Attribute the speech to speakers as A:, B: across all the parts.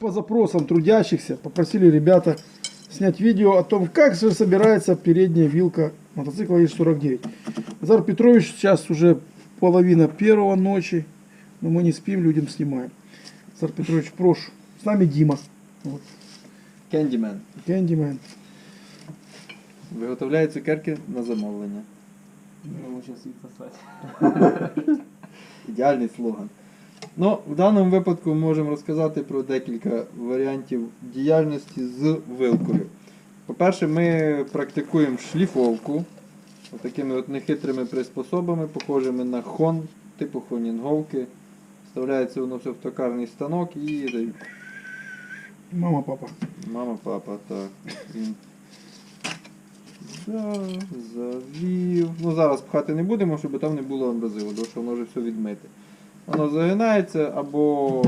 A: По запросам трудящихся попросили ребята снять видео о том, как же собирается передняя вилка мотоцикла ИЖ-49. Назар Петрович сейчас уже половина первого ночи, но мы не спим, людям снимаем. Назар Петрович, прошу. С нами Дима. Вот.
B: Кендімен.
A: Кэндимен.
B: Виготовляє цукерки на замовлення.
C: Ну, сейчас их послать.
B: Ідеальний слоган. Ну, в даному випадку ми можемо розказати про декілька варіантів діяльності з вилкою. По-перше, ми практикуємо шліфовку такими от нехитрими приспособами, похожими на хон, типу хонінговки. Вставляється воно все в токарний станок і
A: Мама, папа.
B: Мама, папа, так. Він завів. Ну зараз пхати не будемо, щоб там не було амбразиву, тому що воно вже все відмите. Воно загинається або,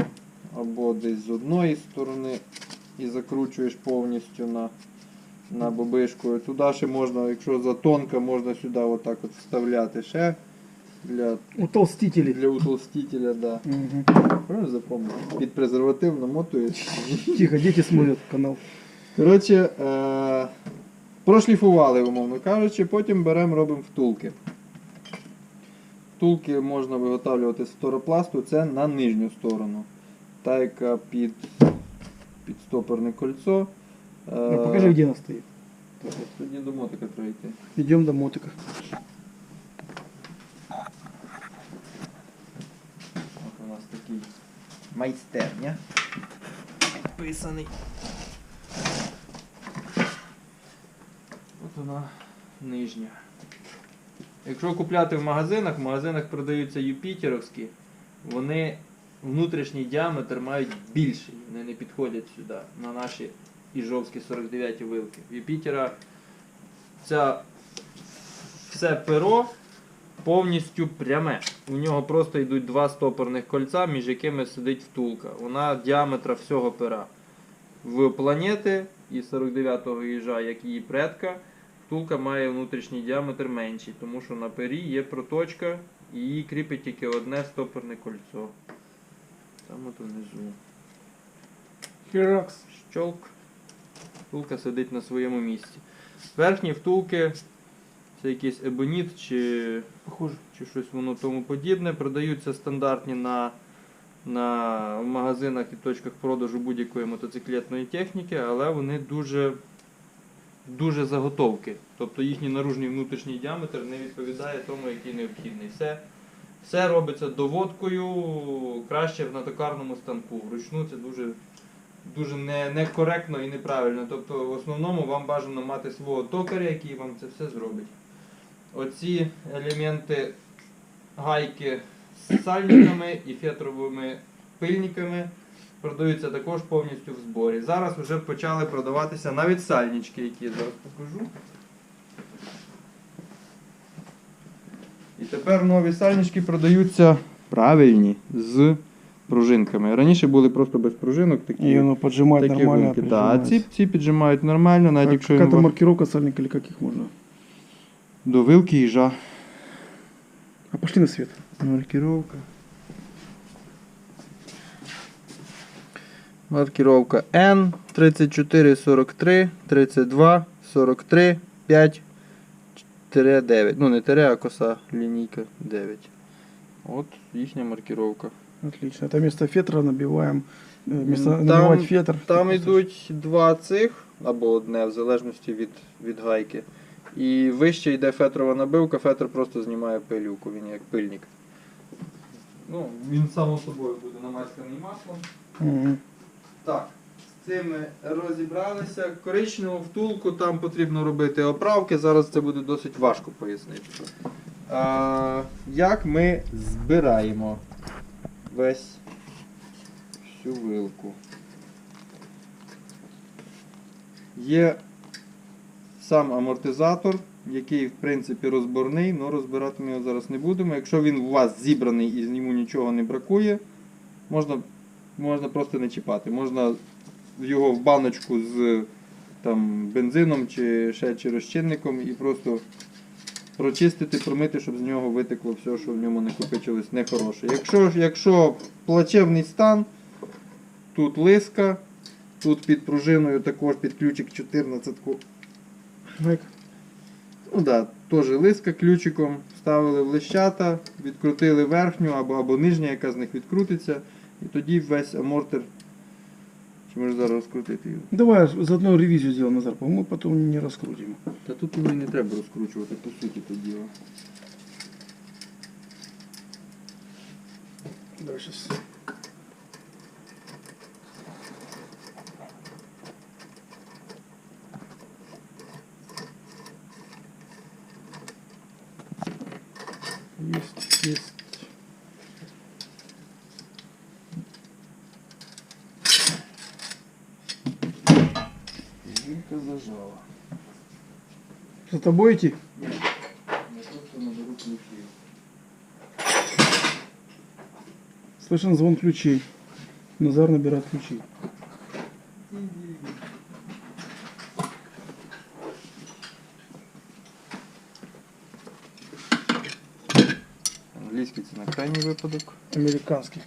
B: або десь з одної сторони і закручуєш повністю на, на бобишку. Туди ще можна, якщо затонка, можна сюди отак от вставляти ще для,
A: Утолстители.
B: для утолстителя, да. Правильно запомнив? Під презерватив намотуєш.
A: Тихо, дети смотрят канал.
B: Коротше, е- прошліфували, умовно кажучи, потім беремо, робимо втулки. Втулки можна виготовлювати з фторопласту, це на нижню сторону. Та, яка під, під стопорне кольцо. Е,
A: Ну, покажи, где она стоит.
B: Тоді до мотика треба йти.
A: Идем до мотика.
B: От у нас такий майстерня. Писаний. От вона нижня. Якщо купляти в магазинах, в магазинах продаються юпітеровські, вони внутрішній діаметр мають більший. Вони не підходять сюди, на наші іжовські 49 вилки. В Юпітера ця все перо повністю пряме. У нього просто йдуть два стопорних кольця, між якими сидить втулка. Вона діаметра всього пера. В планети і 49-го їжа, як її предка, втулка має внутрішній діаметр менший, тому що на пері є проточка і її кріпить тільки одне стопорне кольцо. Там от внизу.
A: Херакс.
B: Щолк. Втулка сидить на своєму місці. Верхні втулки це якийсь ебоніт чи
A: Похоже.
B: чи щось воно тому подібне. Продаються стандартні на, на в магазинах і точках продажу будь-якої мотоциклетної техніки, але вони дуже, дуже заготовки. Тобто їхній наружний внутрішній діаметр не відповідає тому, який необхідний. Все, все робиться доводкою, краще на токарному станку. Вручну це дуже. Дуже не, некоректно і неправильно. Тобто в основному вам бажано мати свого токаря, який вам це все зробить. Оці елементи гайки з сальниками і фетровими пильниками продаються також повністю в зборі. Зараз вже почали продаватися навіть сальнички, які я зараз покажу. І тепер нові сальнички продаються правильні з пружинками. Раніше були просто без пружинок такі.
A: И оно поджимает
B: такі
A: нормально.
B: гумки. Да, а ці, ці піджимають нормально, навіть
A: А
B: якщо
A: Какая-то
B: їм
A: маркировка сальника или каких можно?
B: до вилки їжа.
A: А пошли на свет.
B: Маркировка. Маркировка N 34 43 32 43 5 9. Ну не тире, а коса лінійка 9. От їхня маркировка.
A: Отлично. Это вместо фетра набиваем. э, Вместо
B: Там-
A: фетр.
B: Там йдуть два цих, або одне, в залежності від, від гайки. І вище йде фетрова набивка, фетр просто знімає пилюку, він як пильник. Ну, він само собою буде намасканий маслом.
A: Мгм.
B: Так, з цим розібралися. Коричневу втулку там потрібно робити оправки. Зараз це буде досить важко пояснити. А, як ми збираємо весь всю вилку? Є сам амортизатор, який в принципі розборний, але розбирати ми його зараз не будемо. Якщо він у вас зібраний і з ньому нічого не бракує, можна можна просто не чіпати. Можна його в баночку з там, бензином чи ще чи розчинником і просто прочистити, промити, щоб з нього витекло все, що в ньому накопичилось нехороше. Якщо, якщо плачевний стан, тут лиска, тут під пружиною також під ключик 14. ку-
A: Гайка.
B: Ну да, теж лиска ключиком, ставили в лищата, відкрутили верхню або, або нижня, яка з них відкрутиться. І тоді весь амортер. Чи може зараз розкрутити його?
A: Давай заодно ревизию сделаем, Назар, мы потом не раскрутим.
B: Та тут його і не треба розкручувати, по суті, то діло.
A: Давай сейчас. Есть, есть.
B: Жінка зажала.
A: За тобой идти?
B: Я просто наберу ключі.
A: Слышен звон ключей. Назар набирает ключи.
B: Англійський це на крайній випадок.
A: Американский.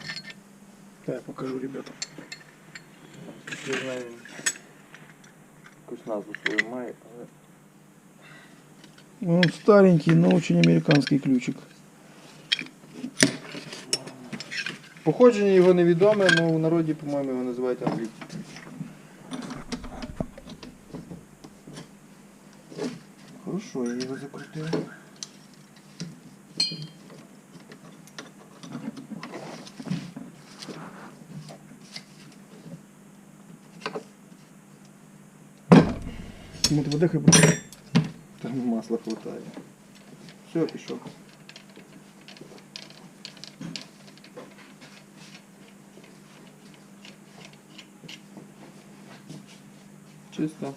A: Да, я покажу ребятам.
B: Я знаю, він якусь назву свою має, але.
A: Он старенький, но очень американский ключик.
B: Походження його невідоме, але в народі, по-моєму, його називають англійським. Хорошо, я його закрутив.
A: Выдыхай просто.
B: Там масла хватає. Все, пішов. Чисто.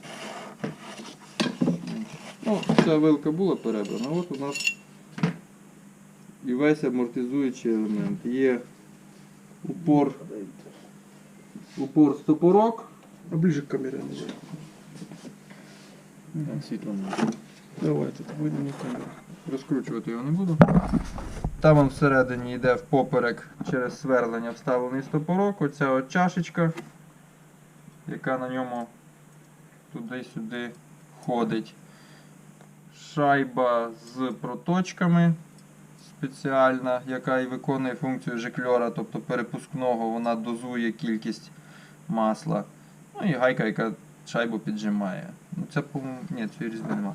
B: Ну, ця вилка була перебрана, от у нас і весь амортизуючий елемент. Є упор, упор стопорок.
A: А ближе к камере Назар.
B: Світло
A: Давай, тут выдвинем камеру.
B: Розкручувати його не буду. Там он всередині йде впоперек через сверлення вставлений стопорок. Оця от чашечка, яка на ньому туди-сюди ходить. Шайба з проточками спеціальна, яка і виконує функцію жикльора, тобто перепускного, вона дозує кількість масла. Ну і гайка, яка шайбу піджимає. Ну це, по-моєму, ні, цієї різьби нема.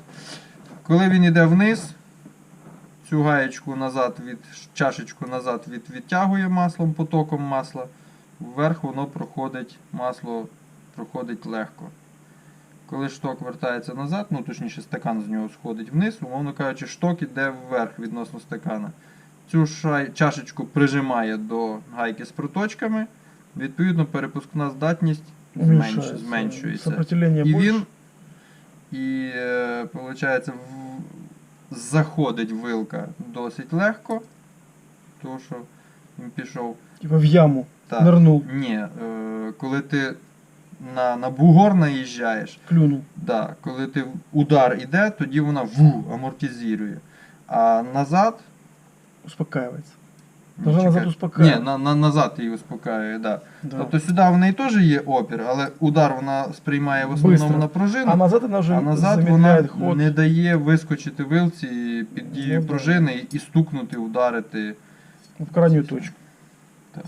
B: Коли він йде вниз, цю гаєчку назад від чашечку назад від, відтягує маслом, потоком масла, вверх воно проходить, масло проходить легко. Коли шток вертається назад, ну точніше стакан з нього сходить вниз, умовно кажучи, шток іде вверх відносно стакана. Цю шай, чашечку прижимає до гайки з проточками, відповідно перепускна здатність зменш,
A: Уменьшается.
B: зменшується. І він, і, е, виходить, заходить вилка досить легко, тому що він пішов.
A: Типа в яму.
B: Так,
A: Нырнул.
B: Ні, е, коли ти на, на бугор наїжджаєш,
A: Клюнул.
B: да, коли ти удар іде, тоді вона ву, амортизує. А назад.
A: Успокаивается.
B: Ні,
A: Должна назад успокаювати.
B: Ні, на, на, назад її успокаює, да.
A: Да.
B: Тобто сюди в неї теж є опір, але удар вона сприймає в основному
A: Быстро.
B: на пружину.
A: а назад она уже
B: А назад вона
A: ход.
B: не дає вискочити вилці під дією
A: Ну, да.
B: пружини і стукнути, ударити.
A: В крайнюю точку.
B: Так.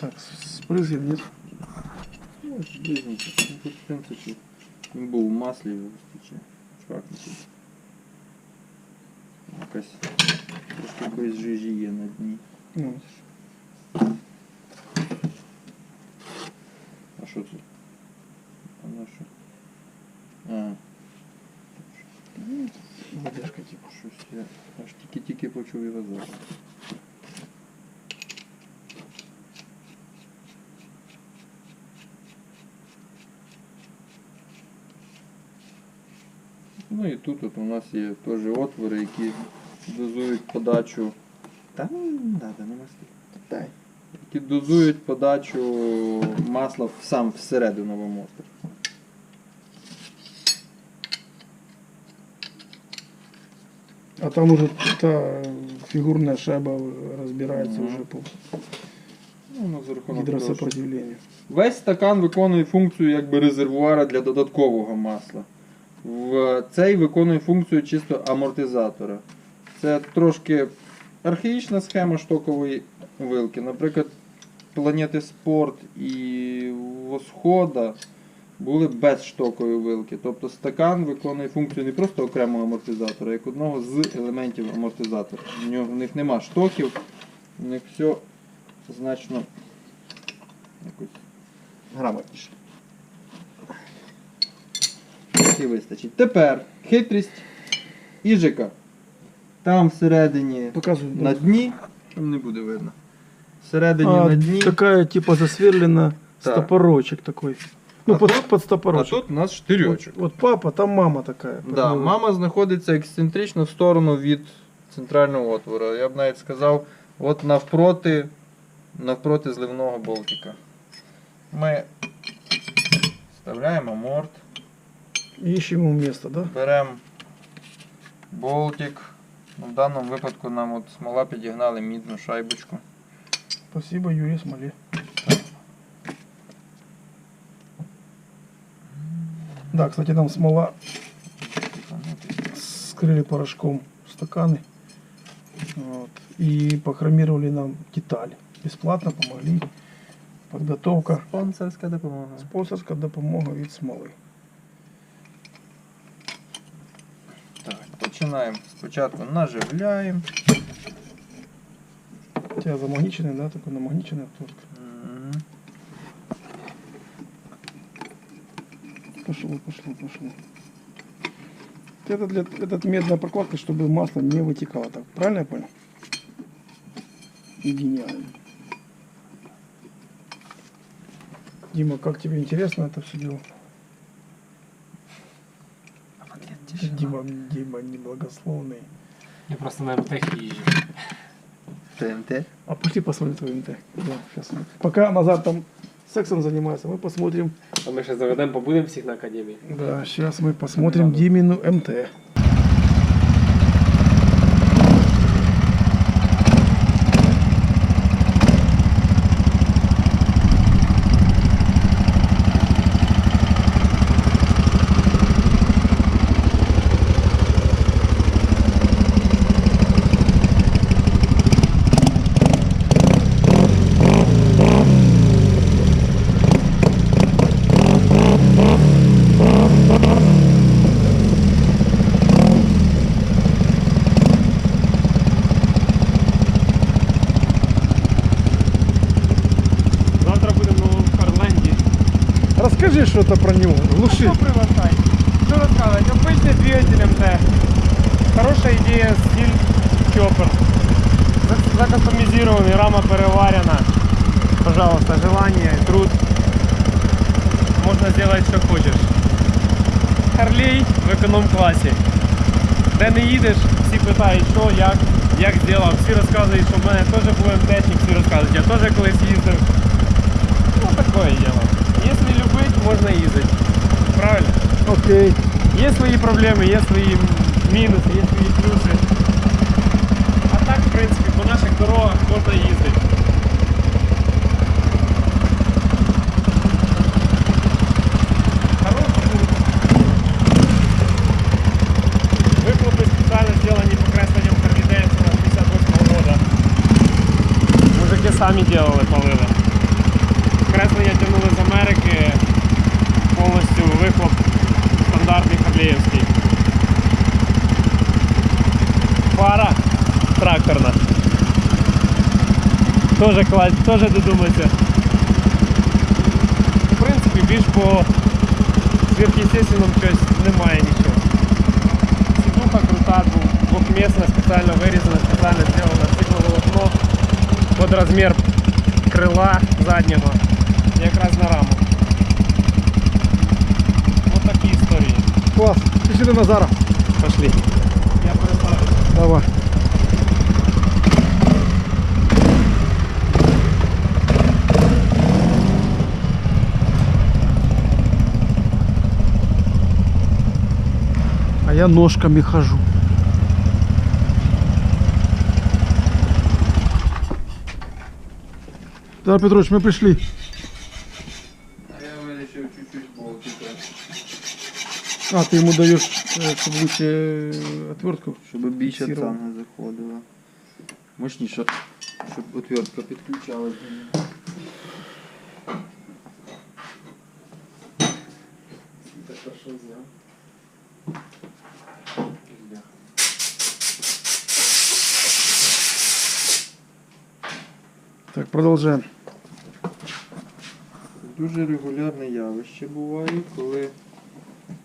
A: Так, с- нет?
B: Ну, близненько. Ну, Тут, в принципі, він був у маслі його вистачає. Чвакнути. Якась трошки без жижі є на дні.
A: Ну,
B: А що це? А на що? А,
A: водяшка типа.
B: щось я аж тільки-тільки почув його зараз. Ну і тут от у нас є теж отвори, які дозують подачу. Та ну, да, да, нема скільки. Які дозують подачу масла сам всередину в.
A: А там уже та фигурная шайба разбирается
B: Мгм.
A: уже по
B: Ну, що-
A: гидросопротивления.
B: Весь стакан виконує функцію якби резервуара для додаткового масла. В цей виконує функцію чисто амортизатора. Це трошки архаїчна схема штокової вилки. Наприклад, планети Спорт і Восхода були без штокової вилки. Тобто стакан виконує функцію не просто окремого амортизатора, а як одного з елементів амортизатора. В них нема штоків, у них все значно якось грамотніше. І вистачить. Тепер хитрість іжика. Там всередині
A: Показываю.
B: на дні, там не буде видно. Всередині
A: А,
B: на дні.
A: такая типа засверлена
B: Так.
A: стопорочек такой. Ну,
B: А
A: под,
B: тут-
A: под
B: А
A: стопорочек.
B: тут у нас
A: вот,
B: штирьочок.
A: вот папа, там мама такая.
B: Да, мама знаходиться ексцентрично в сторону від центрального отвору. Я б навіть сказав, от навпроти, навпроти зливного болтика. Ми вставляємо морт.
A: Ищем ему место, да?
B: Беремо болтик. Ну, В даному випадку нам от смола підігнали мідну шайбочку.
A: Спасибо, Юрий Смоле. Да, кстати, там смола скрыли порошком стаканы. Вот. И похромировали нам детали. Бесплатно помогли. Подготовка.
B: Спонсорська допомога.
A: Спонсорская допомога від смоли.
B: Починаємо. Спочатку наживляємо.
A: У тебя замагниченный, да? Такой намагниченный отвертка.
B: Мгм.
A: Пошло, пошло, пошло. Это для этот медная прокладка, чтобы масло не вытекало. Так, правильно я понял? Гениально. Дима, как тебе интересно это все дело? Дима, Дима неблагословный.
C: Я просто на МТХ їжджу.
B: ТНТ.
A: А пошли посмотрим твой МТ. Да, сейчас. Пока назад там сексом занимается, мы посмотрим.
C: А ми ще заведемо, побудемо всіх на академії.
A: Да, сейчас мы посмотрим Димину МТ.
D: Хорошая идея, стиль чоппер. За- Закастомизированный, рама переварена. Пожалуйста, желание, труд. Можно сделать, что хочешь. Харлей в економ-класі. Де не їдеш, всі питають, що, як, як зробив. Всі розказують, що в мене теж був МТшник, всі розказують, я теж колись їздив. Ну, такое дело. Если любить, можно ездить. Правильно?
A: Окей.
D: Есть свои проблемы, есть свои минусы, есть свои плюсы. А так, в принципе, по наших дорогах можно ездить. Тоже клас, тоже додумайся. В принципі, більш по сверхъестественному щось немає нічого. Сідуха крута, дву- двохмісна, спеціально вирізана, спеціально зроблена стекловолокно під розмір крила заднього. Якраз на раму. Ось такі історії.
A: Класс. Пиши до Назара.
D: Пошли. Я переставлю.
A: Давай. я ножками хожу. Захар Петрович, мы пришли.
B: А я вирішив чуть-чуть болтика.
A: А, ты ему даешь, э, чтобы лучше э, отвертку.
B: Щоб більше
A: Фіксировано.
B: цанга заходила. Мощніше, щоб отвертка підключалась. до нього.
A: Продолжаем.
B: Дуже регулярне явище буває, коли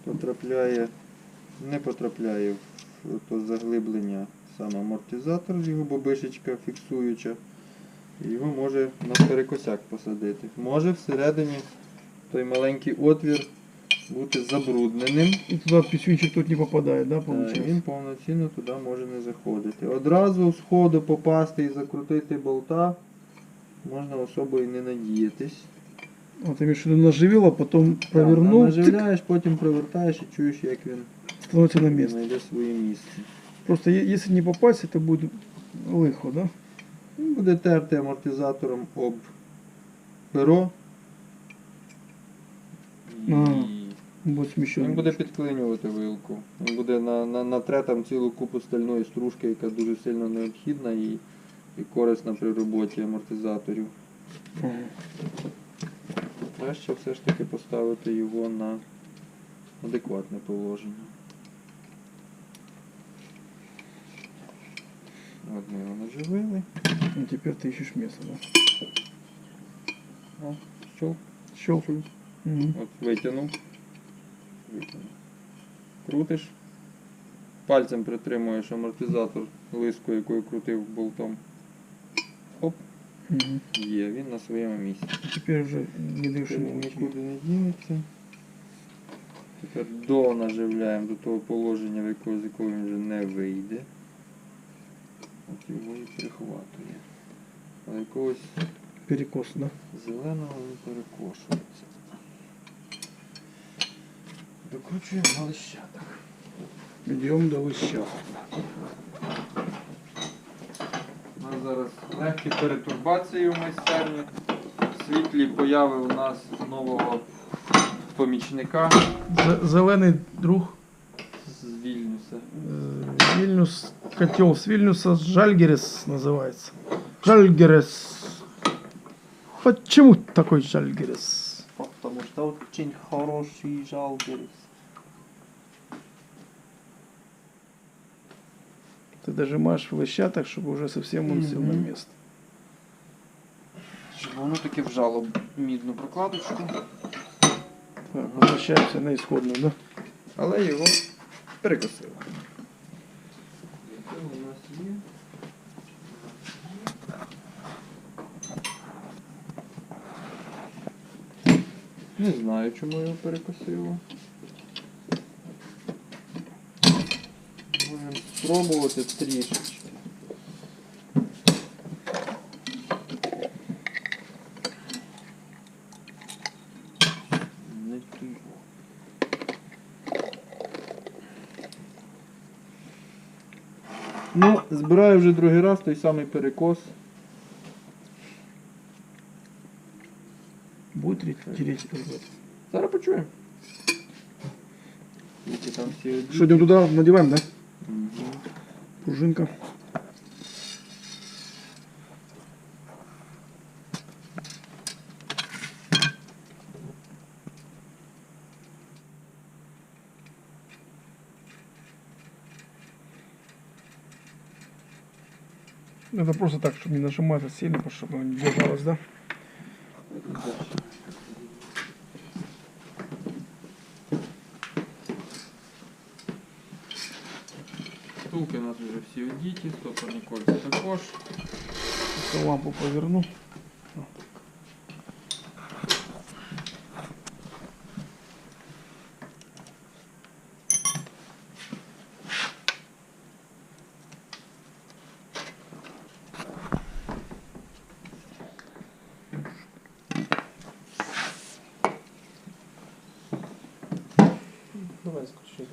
B: потрапляє, не потрапляє в то заглиблення сам амортизатор, його бобишечка фіксуюча, і його може на перекосяк посадити. Може всередині той маленький отвір бути забрудненим.
A: И туда писюнчик тут не попадает, да,
B: Е. Він повноцінно туди може не заходити. Одразу з ходу попасти і закрутити болта можна особо і не надіятись.
A: Вот имеешь в виду наживил, а потом
B: Так,
A: провернул, тык,
B: Наживляєш, потім привертаєш і чуєш, як він
A: становится на место.
B: знайде своє місце.
A: Просто е- если не попасть, это будет лыхо, да?
B: Він буде терти амортизатором об перо. І
A: Ага. Будет смещен.
B: він буде підклинювати вилку. Він буде на, на, натре там цілу купу стальної стружки, яка дуже сильно необхідна і, і корисна при роботі амортизаторів. Краще все ж таки поставити його на адекватне положення. От ми його наживили.
A: Ну, теперь ты ищешь место, да?
B: О, щелк.
A: Щелкаю. Мгм.
B: От витягнув. Витягнув. Крутиш. Пальцем притримуєш амортизатор лиску, якою крутив болтом. Оп,
A: Мгм.
B: є, він на своєму місці.
A: Теперь уже не
B: Він нікуди не дінеться. Тепер донаживляємо до того положення, в якого, з якого він вже не вийде. От його і перехватує. А якогось
A: Перекос, да?
B: зеленого він перекошується. Докручуємо на лищатах.
A: Идем до лыща
B: У нас зараз легкі перетурбації в майстерні. Світлі появи у нас нового помічника
A: Зе- Зеленый друг
B: з Вільнюса.
A: э, Вильнюс, котел с Вильнюса, Жальгерес называется. Жальгерес. Почему такой Жальгерес?
E: Потому что очень хороший жалберис.
A: Ты дожимаешь в лыщатах, чтобы уже совсем он сел на
B: Мгм.
A: место.
B: Щоб воно таки вжало мідну прокладочку,
A: Так, возвращаемся на исходную, да?
B: але його перекосило. Яке у нас є? Не знаю, чому його перекосило. Спробувати трішечки. Ну, збираю вже другий раз той самий перекос.
A: Будет ре- тереть.
B: Зараз почуємо. Всі одні.
A: Что, идем надеваем, да? пружинка. Это просто так, чтобы не нажимать, а сильно, чтобы она не держалась, да?
B: Всі стопорні також.
A: Лампу поверну.
E: Давай скажи.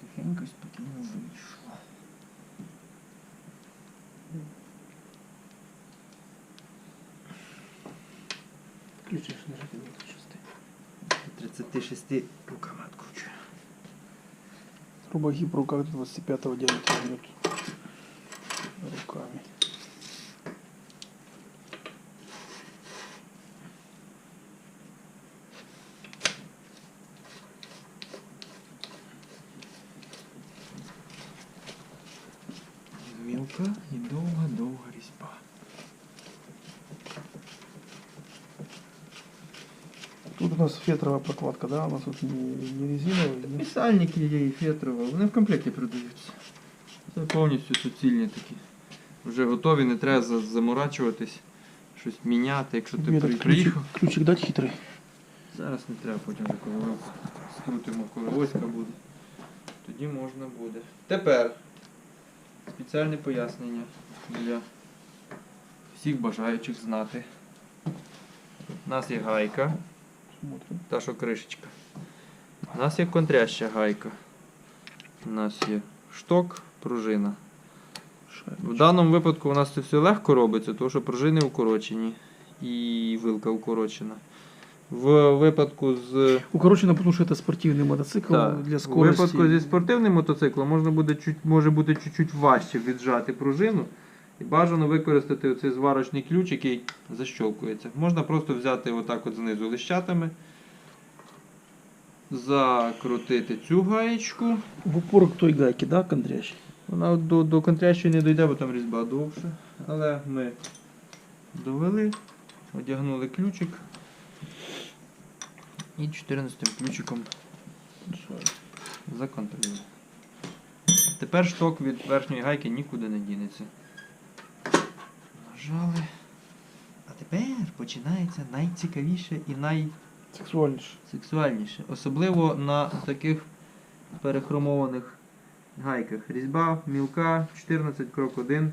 B: Тихенько спокійно вийшло.
E: Включиш, нажати на 36.
B: 36 руками відкручую.
A: Робогиб в руках 25 диаметра идет. Руками.
B: Мілка і довга-довга різьба.
A: Тут у нас фетровая прокладка, да? У нас тут не, не резиновый. не-
B: Писальники є і фетрова, вони в комплекті продаються. Це повністю суцільні такі. Вже готові, не треба за- заморачуватись, щось міняти, якщо ти
A: Тебе
B: при-
A: этот ключик,
B: приїхав.
A: ключик дать хитрый.
B: Зараз не треба, потім вже коли ми скрутимо, коли оська буде. Тоді можна буде. Тепер спеціальне пояснення для всіх бажаючих знати. У нас є гайка,
A: Смотрим.
B: та що кришечка. У нас є контряща гайка. У нас є шток, пружина. В даному випадку у нас це все легко робиться, тому що пружини укорочені і вилка укорочена. В випадку з
A: Укорочено, потому что это спортивный мотоцикл
B: Так.
A: для
B: У
A: скорости.
B: випадку зі спортивним мотоциклом можна буде чуть, може бути чуть-чуть важче віджати пружину. І бажано використати оцей зварочний ключ, який защолкується. Можна просто взяти отак от знизу лищатами, закрутити цю гаєчку.
A: В упор к той гайке, да, кондрящий?
B: Вона от до, до контрящої не дійде, бо там різьба довша. Але ми довели, одягнули ключик. І 14 ключиком законтролювали. Тепер шток від верхньої гайки нікуди не дінеться. Нажали. А тепер починається найцікавіше і найсексуальніше. Особливо на таких перехромованих гайках. Різьба мілка 14 крок 1.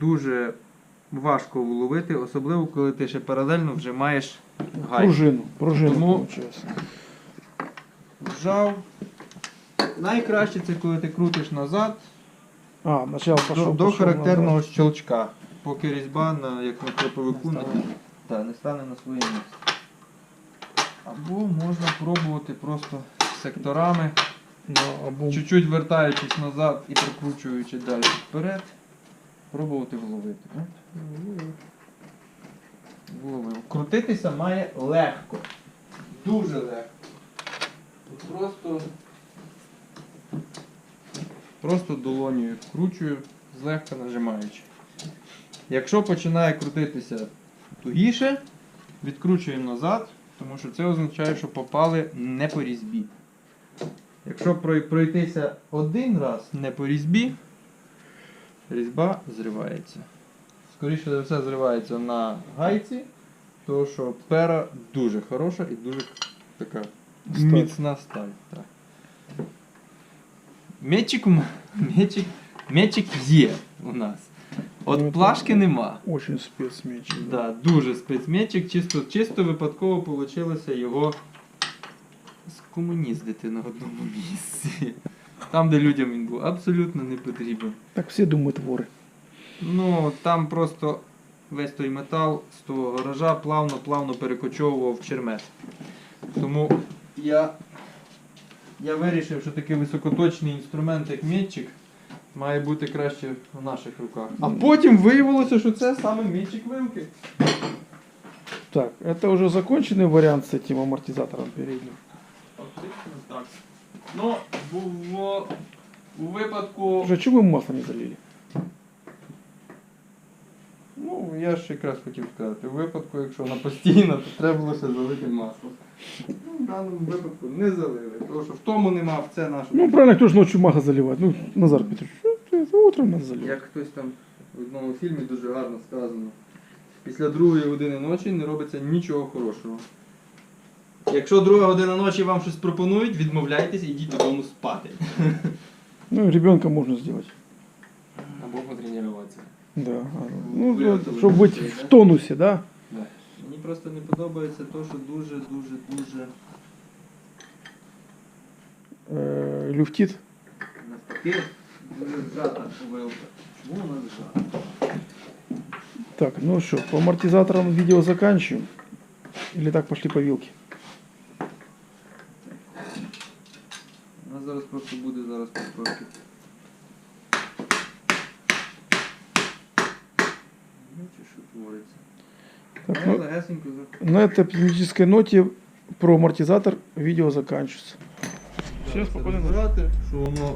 B: Дуже важко вловити, особливо коли ти ще паралельно вже маєш гайку.
A: Пружину. Пружину
B: Тому- Вжав. Найкраще це коли ти крутиш назад
A: А,
B: до, до характерного
A: назад.
B: щелчка. Поки різьба на, як на кроповику не, та, не стане на своє місце. Або можна пробувати просто секторами,
A: обум.
B: чуть-чуть вертаючись назад і прикручуючи далі вперед, пробувати вловити. Вловив. Крутитися має легко. Дуже легко. Просто, просто долонію вкручую, злегка нажимаючи. Якщо починає крутитися тугіше, відкручуємо назад, тому що це означає, що попали не по різьбі. Якщо пройтися один раз не по різьбі, різьба зривається. Скоріше за все зривається на гайці, тому що пера дуже хороша і дуже така
A: Сталь.
B: міцна сталь. Так. Мечик, мечик, мечик є у нас. От
A: Ну,
B: плашки нема.
A: Очень спецмеч.
B: Да, дуже спецмечик, чисто, чисто випадково вийшло його скомуніздити на одному місці. Там, де людям він був абсолютно не потрібен.
A: Так все думают воры.
B: Ну, там просто весь той метал з того гаража плавно-плавно перекочовував в чермет. Тому я, я вирішив, що такий високоточний інструмент, як мітчик, має бути краще в наших руках. А потім виявилося, що це саме мітчик вилки.
A: Так, это уже законченный вариант с этим амортизатором передним.
B: Фактично так. Ну, було у випадку.
A: Уже чего мы масло не залили?
B: Ну, я ж якраз хотів сказати, у випадку, якщо вона постійна, то треба було ще залити масло. Ну, в даному випадку не залили, тому що в тому нема, в це наше.
A: Ну, правильно, кто же ночью маха заливать? Ну, Назар Петрович, ну, утром надо заливать.
B: Як хтось там в одному фільмі дуже гарно сказано. Після другої години ночі не робиться нічого хорошого. Якщо друга година ночі вам щось пропонують, відмовляйтесь і йдіть додому спати.
A: Ну, ребенка можно сделать.
E: Або потренуватися.
A: Да. Ну,
B: это
A: чтобы быть в
B: да?
A: тонусе, да?
B: Мені просто не подобається те, що дуже, дуже, дуже
A: Э, люфтит.
B: навпаки дуже зжата вилка. Чому вона зжата?
A: Так, ну что, по амортизаторам видео заканчиваем. Или так пошли по вилке?
B: У нас зараз просто буде зараз трошки.
A: Так,
B: Я
A: ну,
B: легесенько за-
A: на этой оптимистической ноте про амортизатор видео заканчивается. Все,
B: Зараз
A: спокійно.
B: розбирати, що воно.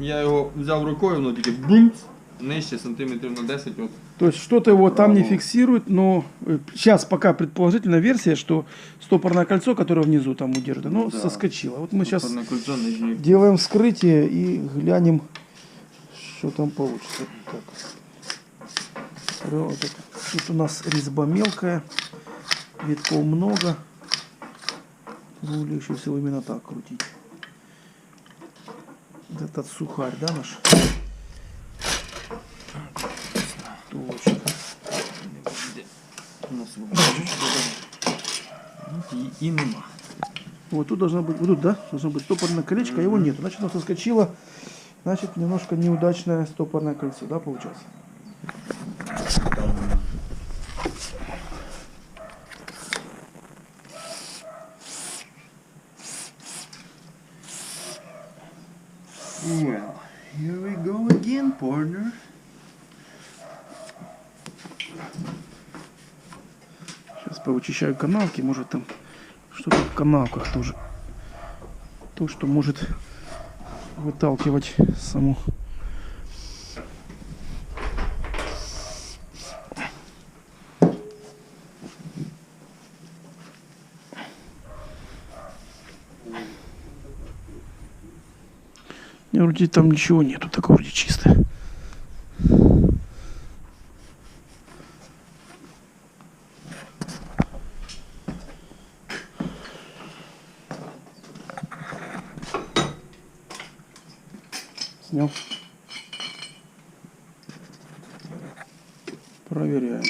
B: Я його взяв рукою, воно тільки бумц, нижче сантиметрів на 10. От.
A: То есть что-то его там не
B: Браво.
A: фиксирует, но сейчас пока предположительная версия, что стопорное кольцо, которое внизу там удержит, оно
B: Да.
A: соскочило. Вот мы сейчас
B: Опорне кольцо нижнє.
A: делаем вскрытие и глянем, что там получится. Так. Вот так. Тут у нас резьба мелкая, витков много. Ну, легче всего именно так крутить. Вот этот сухарь, да, наш? Точно.
B: У нас і, і нема.
A: Вот тут должно быть, вот тут, да, должно быть стопорное колечко, а его нет. Значит, оно соскочило. Значит, немножко неудачное стопорное кольцо, да, получается? Повычищаю канавки, может там что-то в канавках тоже. То, что может выталкивать саму. Не, вроде там ничего нету, такое вроде чистое. Снял. Проверяем.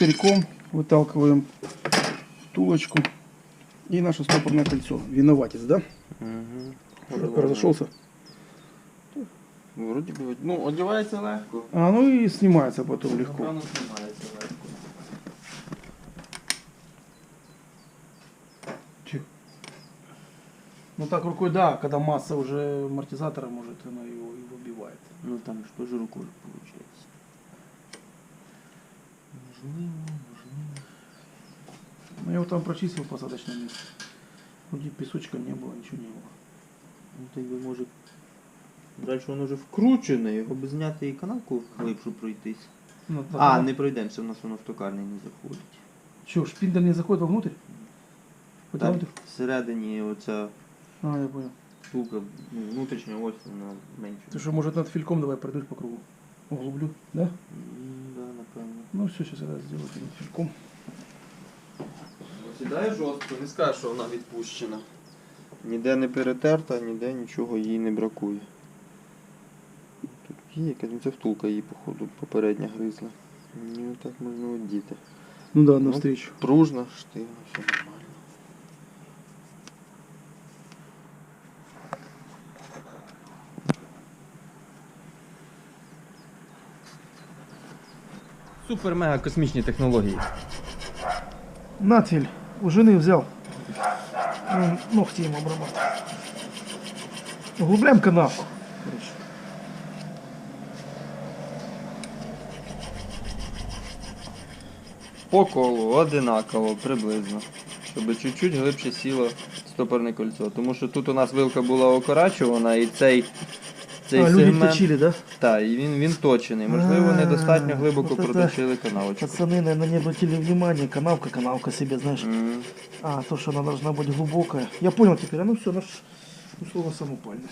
A: штырьком выталкиваем втулочку и наше стопорное кольцо. Виноватец, да?
B: Угу.
A: Разошелся.
B: Вроді би, ну, одягається легко.
A: А ну и снимается потом легко.
B: Напевно, знімається легко.
A: Тихо. Ну так рукой, да, когда масса уже амортизатора, может, она его и выбивает.
B: Ну там ж теж рукою виходить. Можливо, можливо.
A: Ну, я его там прочистил в посадочном месте. Вроде песочка не было, ничего не было.
F: Ну, так би може. Далі воно вже вкручене, його би зняти і канавку глибшу пройтись.
A: Ну, так,
F: А,
A: да.
F: не пройдемося, в нас воно в токарний не заходить.
A: Что, шпиндель не заходит вовнутрь?
F: Там
A: Потянуть?
F: всередині оця
A: А, я понял.
F: штука, ну, внутрішня ось вона менша.
A: Ты что, может, над фильком давай пройдусь по кругу? Углублю, да? Ну все, сейчас я сделаю фильком.
B: Сідає жорстко, не скажеш, що вона відпущена.
F: Ніде не перетерта, ніде нічого їй не бракує. Тут є якась, ну це втулка її, походу, попередня гризла. Ну так можна одіти.
A: Ну да,
F: Ну.
A: навстречу.
F: Пружна, штига, все нормально.
E: Супер-мега космічні технології.
A: Натвель, у жены взял. М, Ногти ему обрабатывать. Углубляем канавку. короче.
B: По колу одинаково, приблизно. Щоб чуть-чуть глибше сіло стопорне кольцо. Тому що тут у нас вилка була окорачувана і цей, цей
A: а, люди
B: сегмент.
A: точили, да?
B: Так, і він, він точений. Можливо,
A: А,
B: недостатньо глибоко
A: от це-
B: проточили канавочку.
A: Пацаны, наверное, не обратили внимания. Канавка, канавка себе, знаешь.
B: М.
A: А, то, что она должна быть глубокая. Я понял теперь. А ну все, наш условно самопальный.